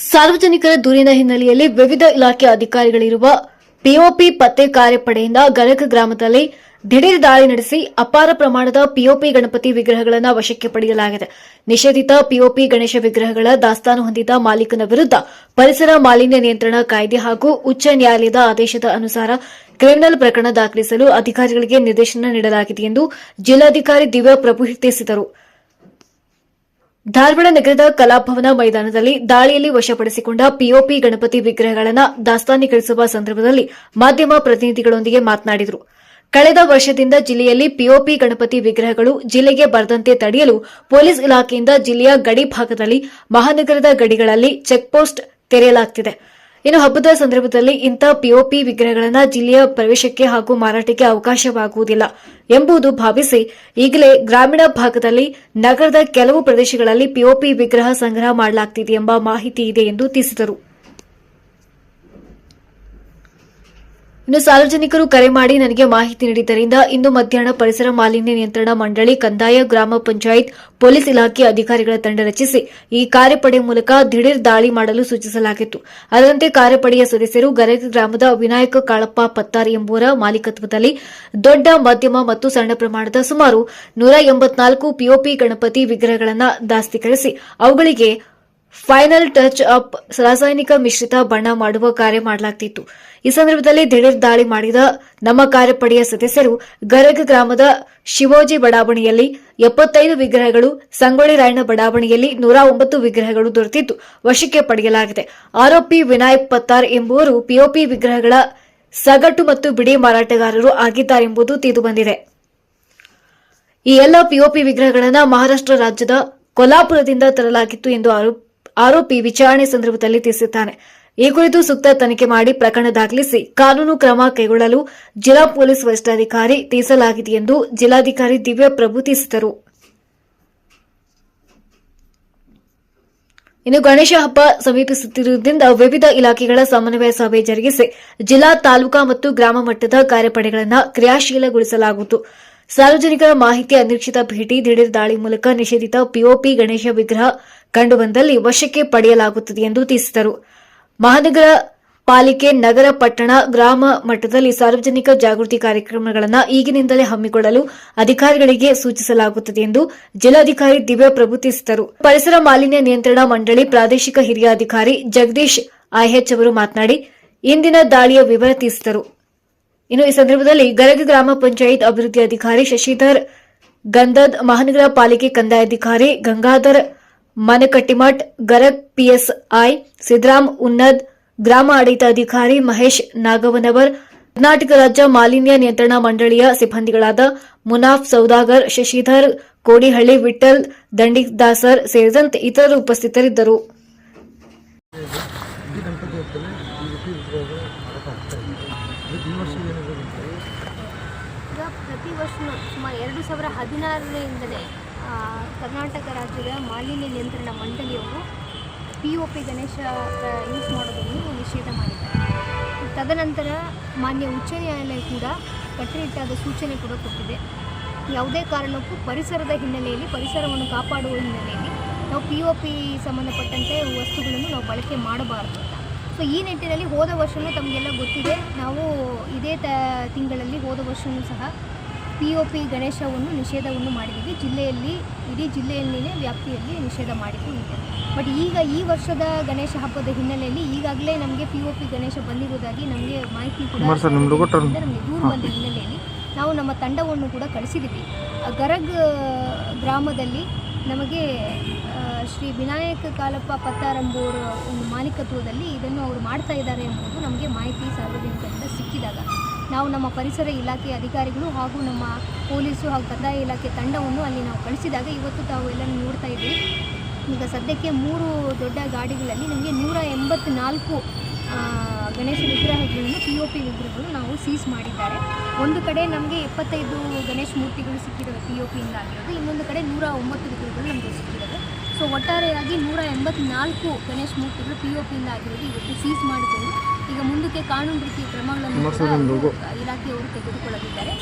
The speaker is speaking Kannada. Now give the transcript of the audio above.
ಸಾರ್ವಜನಿಕರ ದೂರಿನ ಹಿನ್ನೆಲೆಯಲ್ಲಿ ವಿವಿಧ ಇಲಾಖೆ ಅಧಿಕಾರಿಗಳಿರುವ ಪಿಒಪಿ ಪತ್ತೆ ಕಾರ್ಯಪಡೆಯಿಂದ ಗರಗ ಗ್ರಾಮದಲ್ಲಿ ದಿಢೀರ್ ದಾಳಿ ನಡೆಸಿ ಅಪಾರ ಪ್ರಮಾಣದ ಪಿಒಪಿ ಗಣಪತಿ ವಿಗ್ರಹಗಳನ್ನು ವಶಕ್ಕೆ ಪಡೆಯಲಾಗಿದೆ. ನಿಷೇಧಿತ ಪಿಒಪಿ ಗಣೇಶ ವಿಗ್ರಹಗಳ ದಾಸ್ತಾನು ಹೊಂದಿದ ಮಾಲೀಕನ ವಿರುದ್ಧ ಪರಿಸರ ಮಾಲಿನ್ಯ ನಿಯಂತ್ರಣ ಕಾಯ್ದೆ ಹಾಗೂ ಉಚ್ಚ ನ್ಯಾಯಾಲಯದ ಆದೇಶದ ಅನುಸಾರ ಕ್ರಿಮಿನಲ್ ಪ್ರಕರಣ ದಾಖಲಿಸಲು ಅಧಿಕಾರಿಗಳಿಗೆ ನಿರ್ದೇಶನ ನೀಡಲಾಗಿದೆ ಎಂದು ಜಿಲ್ಲಾಧಿಕಾರಿ ದಿವ್ಯಾ ಪ್ರಭು ತಿಳಿಸಿದರು. ಧಾರವಾಡ ನಗರದ ಕಲಾಭವನ ಮೈದಾನದಲ್ಲಿ ದಾಳಿಯಲ್ಲಿ ವಶಪಡಿಸಿಕೊಂಡ ಪಿಒಪಿ ಗಣಪತಿ ವಿಗ್ರಹಗಳನ್ನು ದಾಸ್ತಾನೀಕರಿಸುವ ಸಂದರ್ಭದಲ್ಲಿ ಮಾಧ್ಯಮ ಪ್ರತಿನಿಧಿಗಳೊಂದಿಗೆ ಮಾತನಾಡಿದರು. ಕಳೆದ ವರ್ಷದಿಂದ ಜಿಲ್ಲೆಯಲ್ಲಿ ಪಿಒಪಿ ಗಣಪತಿ ವಿಗ್ರಹಗಳು ಜಿಲ್ಲೆಗೆ ಬರದಂತೆ ತಡೆಯಲು ಪೊಲೀಸ್ ಇಲಾಖೆಯಿಂದ ಜಿಲ್ಲೆಯ ಗಡಿ ಭಾಗದಲ್ಲಿ ಮಹಾನಗರದ ಗಡಿಗಳಲ್ಲಿ ಚೆಕ್ಪೋಸ್ಟ್ ತೆರೆಯಲಾಗುತ್ತಿದೆ ಇನ್ನು ಹಬ್ಬದ ಸಂದರ್ಭದಲ್ಲಿ ಇಂಥ ಪಿಒಪಿ ವಿಗ್ರಹಗಳನ್ನ ಜಿಲ್ಲೆಯ ಪ್ರವೇಶಕ್ಕೆ ಹಾಗೂ ಮಾರಾಟಕ್ಕೆ ಅವಕಾಶವಾಗುವುದಿಲ್ಲ ಎಂಬುದು ಭಾವಿಸಿ ಈಗಲೇ ಗ್ರಾಮೀಣ ಭಾಗದಲ್ಲಿ ನಗರದ ಕೆಲವು ಪ್ರದೇಶಗಳಲ್ಲಿ ಪಿಒಪಿ ವಿಗ್ರಹ ಸಂಗ್ರಹ ಮಾಡಲಾಗ್ತಿದೆ ಎಂಬ ಮಾಹಿತಿ ಇದೆ ಎಂದು ತಿಳಿಸಿದರು. ಇನ್ನು ಸಾರ್ವಜನಿಕರು ಕರೆ ಮಾಡಿ ನನಗೆ ಮಾಹಿತಿ ನೀಡಿದ್ದರಿಂದ ಇಂದು ಮಧ್ಯಾಹ್ನ ಪರಿಸರ ಮಾಲಿನ್ಯ ನಿಯಂತ್ರಣ ಮಂಡಳಿ ಕಂದಾಯ ಗ್ರಾಮ ಪಂಚಾಯತ್ ಪೊಲೀಸ್ ಇಲಾಖೆ ಅಧಿಕಾರಿಗಳ ತಂಡ ರಚಿಸಿ ಈ ಕಾರ್ಯಪಡೆ ಮೂಲಕ ದಿಢೀರ್ ದಾಳಿ ಮಾಡಲು ಸೂಚಿಸಲಾಗಿತ್ತು. ಅದರಂತೆ ಕಾರ್ಯಪಡೆಯ ಸದಸ್ಯರು ಗರಗ ಗ್ರಾಮದ ವಿನಾಯಕ ಕಾಳಪ್ಪ ಪತ್ತಾರ್ ಎಂಬುವರ ಮಾಲೀಕತ್ವದಲ್ಲಿ ದೊಡ್ಡ, ಮಧ್ಯಮ ಮತ್ತು ಸಣ್ಣ ಪ್ರಮಾಣದ ಸುಮಾರು ನೂರ ಎಂಬತ್ನಾಲ್ಕು ಪಿಒಪಿ ಗಣಪತಿ ವಿಗ್ರಹಗಳನ್ನು ದಾಸ್ತೀಕರಿಸಿ ಅವುಗಳಿಗೆ ಫೈನಲ್ ಟಚ್ ಅಪ್ ರಾಸಾಯನಿಕ ಮಿಶ್ರಿತ ಬಣ್ಣ ಮಾಡುವ ಕಾರ್ಯ ಮಾಡಲಾಗ್ತಿತ್ತು. ಈ ಸಂದರ್ಭದಲ್ಲಿ ದಿಢೀರ್ ದಾಳಿ ಮಾಡಿದ ನಮ್ಮ ಕಾರ್ಯಪಡೆಯ ಸದಸ್ಯರು ಗರಗ ಗ್ರಾಮದ ಶಿವೋಜಿ ಬಡಾವಣೆಯಲ್ಲಿ ಎಪ್ಪತ್ತೈದು ವಿಗ್ರಹಗಳು, ಸಂಗೊಳ್ಳಿ ರಾಯಣ್ಣ ಬಡಾವಣೆಯಲ್ಲಿ ನೂರ ಒಂಬತ್ತು ವಿಗ್ರಹಗಳು ದೊರೆತಿದ್ದು ವಶಕ್ಕೆ ಪಡೆಯಲಾಗಿದೆ. ಆರೋಪಿ ವಿನಾಯಕ್ ಪತ್ತಾರ್ ಎಂಬುವರು ಪಿಒಪಿ ವಿಗ್ರಹಗಳ ಸಗಟು ಮತ್ತು ಬಿಡಿ ಮಾರಾಟಗಾರರು ಆಗಿದ್ದಾರೆಂಬುದು ತಿಳಿದುಬಂದಿದೆ ಈ ಎಲ್ಲ ಪಿಒಪಿ ವಿಗ್ರಹಗಳನ್ನು ಮಹಾರಾಷ್ಟ್ರ ರಾಜ್ಯದ ಕೊಲ್ಲಾಪುರದಿಂದ ತರಲಾಗಿತ್ತು ಎಂದು ಆರೋಪ್- ಆರೋಪಿ ವಿಚಾರಣೆ ಸಂದರ್ಭದಲ್ಲಿ ತಿಳಿಸಿದ್ದಾನೆ. ಈ ಕುರಿತು ಸೂಕ್ತ ತನಿಖೆ ಮಾಡಿ ಪ್ರಕರಣ ದಾಖಲಿಸಿ ಕಾನೂನು ಕ್ರಮ ಕೈಗೊಳ್ಳಲು ಜಿಲ್ಲಾ ಪೊಲೀಸ್ ವರಿಷ್ಠಾಧಿಕಾರಿ ತಿಳಿಸಲಾಗಿದೆ ಎಂದು ಜಿಲ್ಲಾಧಿಕಾರಿ ದಿವ್ಯ ಪ್ರಭು ತಿಳಿಸಿದರು. ಇನ್ನು ಗಣೇಶ ಹಬ್ಬ ಸಮೀಪಿಸುತ್ತಿರುವುದರಿಂದ ವಿವಿಧ ಇಲಾಖೆಗಳ ಸಮನ್ವಯ ಸಭೆ ಜರುಗಿಸಿ ಜಿಲ್ಲಾ ತಾಲೂಕಾ ಮತ್ತು ಗ್ರಾಮ ಮಟ್ಟದ ಕಾರ್ಯಪಡೆಗಳನ್ನು ಕ್ರಿಯಾಶೀಲಗೊಳಿಸಲಾಗುವುದು. ಸಾರ್ವಜನಿಕರ ಮಾಹಿತಿ ಅನಿರೀಕ್ಷಿತ ಭೇಟಿ ದಿಢೀರ್ ದಾಳಿ ಮೂಲಕ ನಿಷೇಧಿತ ಪಿಒಪಿ ಗಣೇಶ ವಿಗ್ರಹ ಕಂಡುಬಂದಲ್ಲಿ ವಶಕ್ಕೆ ಪಡೆಯಲಾಗುತ್ತದೆ ಎಂದು ತಿಳಿಸಿದರು. ಮಹಾನಗರ ಪಾಲಿಕೆ, ನಗರ ಪಟ್ಟಣ, ಗ್ರಾಮ ಮಟ್ಟದಲ್ಲಿ ಸಾರ್ವಜನಿಕ ಜಾಗೃತಿ ಕಾರ್ಯಕ್ರಮಗಳನ್ನು ಈಗಿನಿಂದಲೇ ಹಮ್ಮಿಕೊಳ್ಳಲು ಅಧಿಕಾರಿಗಳಿಗೆ ಸೂಚಿಸಲಾಗುತ್ತದೆ ಎಂದು ಜಿಲ್ಲಾಧಿಕಾರಿ ದಿವ್ಯ ಪ್ರಭು ತಿಳಿಸಿದರು. ಪರಿಸರ ಮಾಲಿನ್ಯ ನಿಯಂತ್ರಣ ಮಂಡಳಿ ಪ್ರಾದೇಶಿಕ ಹಿರಿಯ ಅಧಿಕಾರಿ ಜಗದೀಶ್ ಐಎಚ್ ಅವರು ಮಾತನಾಡಿ, ಇಂದಿನ ದಾಳಿಯ ವಿವರ ತಿಳಿಸಿದರು. ಇನ್ನು ಈ ಸಂದರ್ಭದಲ್ಲಿ ಗರಗ ಗ್ರಾಮ ಪಂಚಾಯತ್ ಅಭಿವೃದ್ಧಿ ಅಧಿಕಾರಿ ಶಶಿಧರ್, ಗಂಧದ್ ಮಹಾನಗರ ಪಾಲಿಕೆ ಕಂದಾಯಾಧಿಕಾರಿ ಗಂಗಾಧರ್, ಮನಕಟ್ಟಿಮಠ್, ಗರಗ್ ಪಿಎಸ್ಐ ಸಿದ್ದರಾಮ್ ಉನ್ನದ್, ಗ್ರಾಮ ಆಡಳಿತಾಧಿಕಾರಿ ಮಹೇಶ್ ನಾಗವನವರ್, ಕರ್ನಾಟಕ ರಾಜ್ಯ ಮಾಲಿನ್ಯ ನಿಯಂತ್ರಣ ಮಂಡಳಿಯ ಸಿಬ್ಬಂದಿಗಳಾದ ಮುನಾಫ್ ಸೌದಾಗರ್, ಶಶಿಧರ್, ಕೋಡಿಹಳ್ಳಿ ವಿಠಲ್ ದಂಡಿದಾಸರ್ ಸೇರಿದಂತೆ ಇತರರು ಉಪಸ್ಥಿತರಿದ್ದರು ಈ ಗಣಪತಿ ಹಬ್ಬದಲ್ಲಿ ಈ ರೀತಿ ವಿಗ್ರಹಗಳು ಮಾರಾಟ ಆಗ್ತಾ ಇದೆ ಅದಕ್ಕೆ ಈ ವರ್ಷ ಏನಿದೆ ಅಂತ ಈಗ ಪ್ರತಿ ವರ್ಷವೂ ಸುಮಾರು ಎರಡು ಸಾವಿರ ಹದಿನಾರರಿಂದಲೇ ಕರ್ನಾಟಕ ರಾಜ್ಯದ ಮಾಲಿನ್ಯ ನಿಯಂತ್ರಣ ಮಂಡಳಿಯವರು P O P Ganesha use ಮಾಡೋದನ್ನು ನಿಷೇಧ ಮಾಡಿದ್ದಾರೆ. ತದನಂತರ ಮಾನ್ಯ ಉಚ್ಚ ನ್ಯಾಯಾಲಯ ಕೂಡ ಕಟ್ಟುನಿಟ್ಟಾದ ಸೂಚನೆ ಕೂಡ ಕೊಟ್ಟಿದೆ. ಯಾವುದೇ ಕಾರಣಕ್ಕೂ ಪರಿಸರದ ಹಿನ್ನೆಲೆಯಲ್ಲಿ, ಪರಿಸರವನ್ನು ಕಾಪಾಡುವ ಹಿನ್ನೆಲೆಯಲ್ಲಿ ನಾವು ಪಿ ಒ ಪಿ ಸಂಬಂಧಪಟ್ಟಂತೆ ವಸ್ತುಗಳನ್ನು ನಾವು ಬಳಕೆ ಮಾಡಬಾರ್ದು ಸೊ ಈ ನಿಟ್ಟಿನಲ್ಲಿ ಹೋದ ವರ್ಷವೂ ತಮಗೆಲ್ಲ ಗೊತ್ತಿದೆ. ನಾವು ಇದೇ ತ ತಿಂಗಳಲ್ಲಿ ಹೋದ ವರ್ಷವೂ ಸಹ ಪಿ ಒ ಪಿ ಗಣೇಶವನ್ನು ನಿಷೇಧವನ್ನು ಮಾಡಿದ್ದೀವಿ. ಜಿಲ್ಲೆಯಲ್ಲಿ ಇಡೀ ಜಿಲ್ಲೆಯಲ್ಲಿನೇ ವ್ಯಾಪ್ತಿಯಲ್ಲಿ ನಿಷೇಧ ಮಾಡಿದ್ದೀವಿ ಬಟ್ ಈಗ ಈ ವರ್ಷದ ಗಣೇಶ ಹಬ್ಬದ ಹಿನ್ನೆಲೆಯಲ್ಲಿ ಈಗಾಗಲೇ ನಮಗೆ ಪಿ ಒ ಪಿ ಗಣೇಶ ಬಂದಿರುವುದಾಗಿ ನಮಗೆ ಮಾಹಿತಿ ಕೂಡ. ನಮಗೆ ದೂರು ಬಂದ ಹಿನ್ನೆಲೆಯಲ್ಲಿ ನಾವು ನಮ್ಮ ತಂಡವನ್ನು ಕೂಡ ಕಳಿಸಿದ್ದೀವಿ. ಗರಗ್ ಗ್ರಾಮದಲ್ಲಿ ನಮಗೆ ಶ್ರೀ ವಿನಾಯಕ ಕಾಲಪ್ಪ ಪತ್ತಾರಂಬುವರ ಒಂದು ಮಾಲೀಕತ್ವದಲ್ಲಿ ಇದನ್ನು ಅವರು ಮಾಡ್ತಾ ಇದ್ದಾರೆ ಎಂಬುದು ನಮಗೆ ಮಾಹಿತಿ ಸಾರ್ವಜನಿಕರಿಂದ ಸಿಕ್ಕಿದಾಗ. ನಾವು ನಮ್ಮ ಪರಿಸರ ಇಲಾಖೆ ಅಧಿಕಾರಿಗಳು ಹಾಗೂ ನಮ್ಮ ಪೊಲೀಸು ಹಾಗೂ ಕಂದಾಯ ಇಲಾಖೆ ತಂಡವನ್ನು ಅಲ್ಲಿ ನಾವು ಕಳಿಸಿದಾಗ ಇವತ್ತು ತಾವು ಎಲ್ಲ ನೋಡ್ತಾ ಇದ್ದೀವಿ ಈಗ ಸದ್ಯಕ್ಕೆ ಮೂರು ದೊಡ್ಡ ಗಾಡಿಗಳಲ್ಲಿ ನಮಗೆ ನೂರ ಎಂಬತ್ನಾಲ್ಕು ಗಣೇಶ ವಿಗ್ರಹಗಳನ್ನು ಪಿ ಒ ಪಿ ವಿಗ್ರಹಗಳು ನಾವು ಸೀಸ್ ಮಾಡಿದ್ದಾರೆ. ಒಂದು ಕಡೆ ನಮಗೆ ಎಪ್ಪತ್ತೈದು ಗಣೇಶ ಮೂರ್ತಿಗಳು ಸಿಕ್ಕಿದ್ದಾವೆ ಪಿ ಒ ಪಿಯಿಂದ ಆಗಿರೋದು, ಇನ್ನೊಂದು ಕಡೆ ನೂರ ಒಂಬತ್ತು ವಿಗ್ರಹಗಳು ನಮಗೆ ಸಿಕ್ಕಿದ್ದಾವೆ ಸೊ ಒಟ್ಟಾರೆಯಾಗಿ ನೂರ ಎಂಬತ್ನಾಲ್ಕು ಗಣೇಶ ಮೂರ್ತಿಗಳು ಪಿ ಒ ಪಿಯಿಂದ ಆಗಿರೋದು ಇವತ್ತು ಸೀಸ್ ಮಾಡಿಕೊಂಡು ಈಗ ಮುಂದಕ್ಕೆ ಕಾನೂನು ರೀತಿಯ ಕ್ರಮಗಳನ್ನು ಇಲಾಖೆಯವರು ತೆಗೆದುಕೊಳ್ಳಲಿದ್ದಾರೆ.